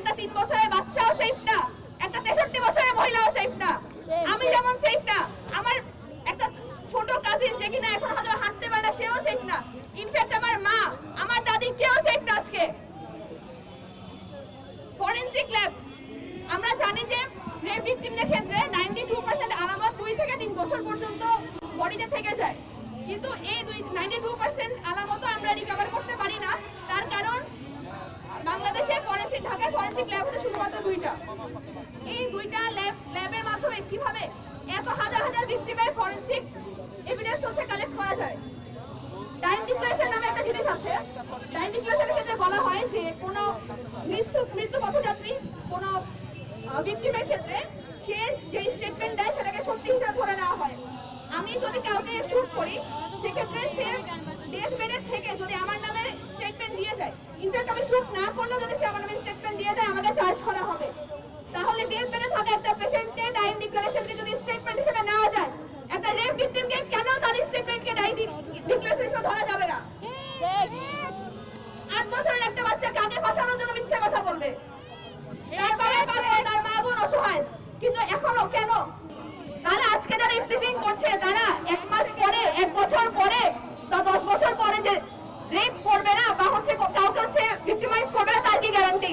একটা তিন বছরের বাচ্চাও সেফ না একটা তেষট্টি বছরের মহিলাও সেফ না। আমি যেমন সেফ না আমার একটা ছোট কাজিন যে কিনা এখন হয়তো হাঁটতে পারে না সেও সেফ না। ইনফ্যাক্ট আমার মা আমার দাদি কেউ সেফ না আজকে। ফরেনসিক ল্যাব আমরা জানি যে রেপ ভিকটিমদের ক্ষেত্রে 92% আলামত দুই থেকে তিন বছর পর্যন্ত বডিতে থেকে যায়। কিন্তু এই দুই 92% আলামতও আমরা রিকভার করতে পারি না। তার কারণ বাংলাদেশে ফরেনসিক ঢাকায় ফরেনসিক ল্যাব হচ্ছে শুধুমাত্র দুইটা। এই দুইটা ল্যাব ল্যাবের মাধ্যমে কীভাবে এত হাজার হাজার ভিকটিমের ফরেনসিক এভিডেন্স হচ্ছে কালেক্ট করা যায়? টাইম ডিক্লারেশন নামে একটা জিনিস আছে। টাইম ডিক্লারেশনের ক্ষেত্রে বলা হয় যে কোনো মৃত্যু মৃত্যু পথযাত্রী কোনো ভিকটিমের ক্ষেত্রে সে যে স্টেটমেন্ট দেয় সেটাকে সত্যি হিসেবে ধরে নেওয়া হয়। আমি যদি কাউকে শুট করি, সেক্ষেত্রে সে ডেথ বেডের থেকে যদি আমার নামে স্টেটমেন্ট দিয়ে যায় ইনফ্যাক্ট না করলেও যদি সে আমার স্টেটমেন্ট দিয়ে যায় আমাকে চার্জ করা হবে। তাহলে বেডে থাকা একটা পেশেন্টের ডাইং ডিক্লারেশনকে যদি স্টেটমেন্ট হিসেবে নেওয়া যায়। একটা রেপ ভিকটিমকে কেন তার স্টেটমেন্টকে ডাইং ডিক্লারেশন হিসেবে ধরা যাবে না? আট বছরের একটা বাচ্চা কাকে ফাঁসানোর জন্য মিথ্যা কথা বলবে? তারপরে তার মা বোন অসহায়। কিন্তু এখনও কেন? তারা আজকে যারা ইফতিজিং করছে, তারা এক মাস পরে, এক বছর পরে, বা দশ বছর পরে যে রেপ করবে না, বা হচ্ছে কাউকে হচ্ছে ভিক্টিমাইজ করবে না তার কি গ্যারান্টি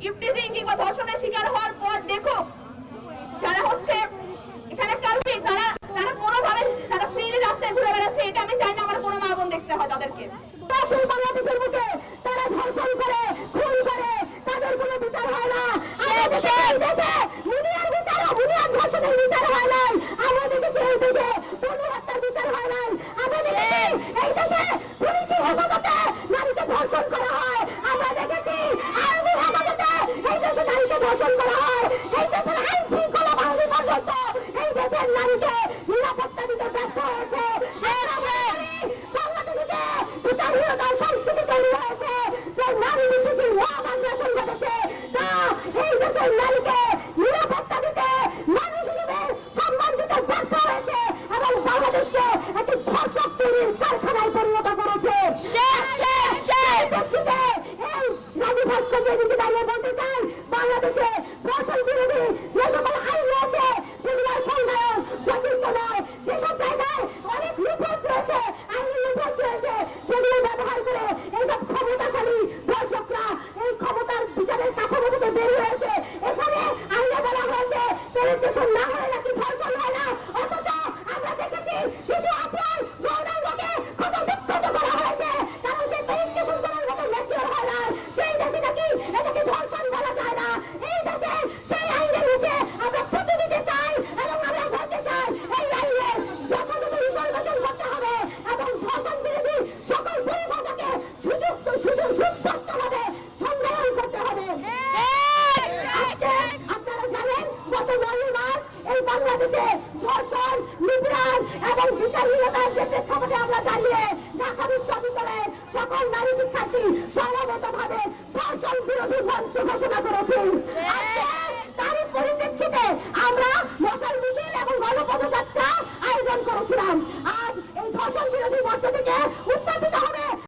ইফটিজিং কিংবা ধর্ষণের শিকার হওয়ার পর দেখো যারা হচ্ছে এখানে কালপিট যারা তারা কোনোভাবে তারা ফ্রিলি রাস্তায় ঘুরে বেড়াচ্ছে এটা আমি চাই না আমার কোনো মা বোন দেখতে হয় তাদেরকে প্রাচীন বাংলাদেশের বুকে তারা ধর্ষণ করে খুন করে তাদের কোনো বিচার হয় না আমাদের দেশে এই দেশে মুনিয়ার বিচার মুনিয়ার ধর্ষণের বিচার হয় নাই আমরা দেখেছি এই দেশে তনু হত্যার বিচার হয় নাই আমরা দেখেছি এই দেশে পুলিশি হেফাজতে নারীকে ধর্ষণ করা হয় আমরা দেখেছি আইনি হেফাজতে এই দেশে নারীকে ধর্ষণ করা হয় এই দেশের আইন শৃঙ্খলা বাহিনী পর্যন্ত এই দেশের নারীকে নিরাপত্তা দিতে ব্যর্থ হয়েছে বাংলাদেশে বিচারহীনতার সংস্কৃতি তৈরি হয়েছে যে নারী নির্দেশী ওয়াম আগ্রাসন ঘটেছে তা এই দেশের নারীকে নিরাপত্তা দিতে মানুষ হিসেবে সম্মান দিতে ব্যর্থ হয়েছে এবং বাংলাদেশকে একটি ধর্ষক তৈরির কারখানায় পরিণত করেছে সেই প্রেক্ষিতে এই রাজু ভাস্কর্যের নিচে দাঁড়িয়ে বলতে চাই বাংলাদেশে ধর্ষণ বিরোধী যে সকল আইন রয়েছে সেগুলোর সংজ্ঞায়ন যথেষ্ট নয় সেসব জায়গায় অনেক লুপোস রয়েছে আইনের লুপোস রয়েছে সেগুলো ব্যবহার করে এইসব ক্ষমতাশালী দর্শকরা এই ক্ষমতার বিচারের কাঠামো থেকে বেরিয়ে এসে এখানে আইনে বলা হয়েছে পেনিট্রেশন না হলে নাকি ধর্ষণ হয় না অথচ আমরা দেখেছি শিশু আপনার যৌনাঙ্গকে কত বিক্ষত করা হয়েছে কারণ সেই পেনিট্রেশন করার মতো ম্যাচিওর হয় না সেই দেশে নাকি এটাকে ধর্ষণ বলা যায় না এই দেশে সেই আইনের নিচে আমরা ক্ষতি দিতে চাই এবং আমরা বলতে চাই এই আইনে যথাযথ ইনফরমেশন করতে হবে এবং ধর্ষণ বিরোধী সকল পরিভাষাকে সুযুক্ত সুযোগ সুস্পষ্টভাবে সংজ্ঞায়ন করতে হবে আজকে আপনারা জানেন গত নয় মার্চ এই বাংলাদেশে ধর্ষণ নিপীড়ন এবং বিচারহীনতার যে প্রেক্ষাপটে আমরা দাঁড়িয়ে ঢাকা বিশ্ববিদ্যালয়ের সকল নারী শিক্ষার্থী সর্বতভাবে ধর্ষণ বিরোধী মঞ্চ ঘোষণা করেছি।